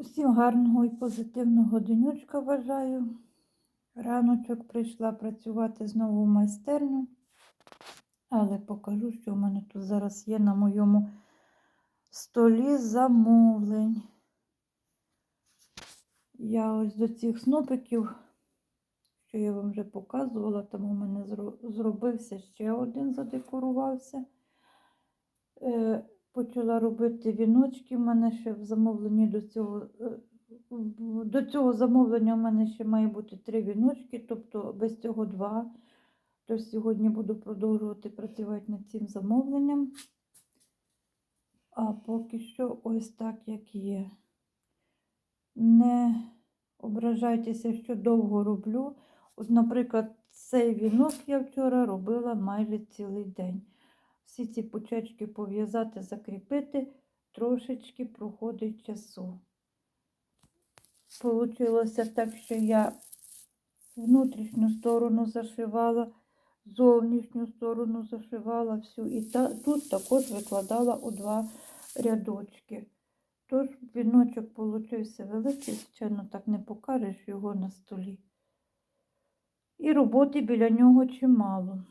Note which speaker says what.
Speaker 1: Всім гарного і позитивного денючка бажаю. Раночок прийшла працювати знову в майстерню, але покажу, що в мене тут зараз є на моєму столі замовлень. Я ось до цих снопиків, що я вам вже показувала, там у мене зробився ще один, задекорувався. Почала робити віночки. У мене ще в замовленні до цього. е, До цього замовлення у мене ще має бути три віночки, тобто без цього два. Тож сьогодні буду продовжувати працювати над цим замовленням. А поки що ось так, як є. Не ображайтеся, що довго роблю. От, наприклад, цей вінок я вчора робила майже цілий день. Всі ці пучечки пов'язати, закріпити, трошечки проходить часу. Получилося так, що я внутрішню сторону зашивала, зовнішню сторону зашивала всю. І та, тут також викладала у два рядочки. Тож віночок получився великий, звичайно, так не покажеш його на столі. І роботи біля нього чимало.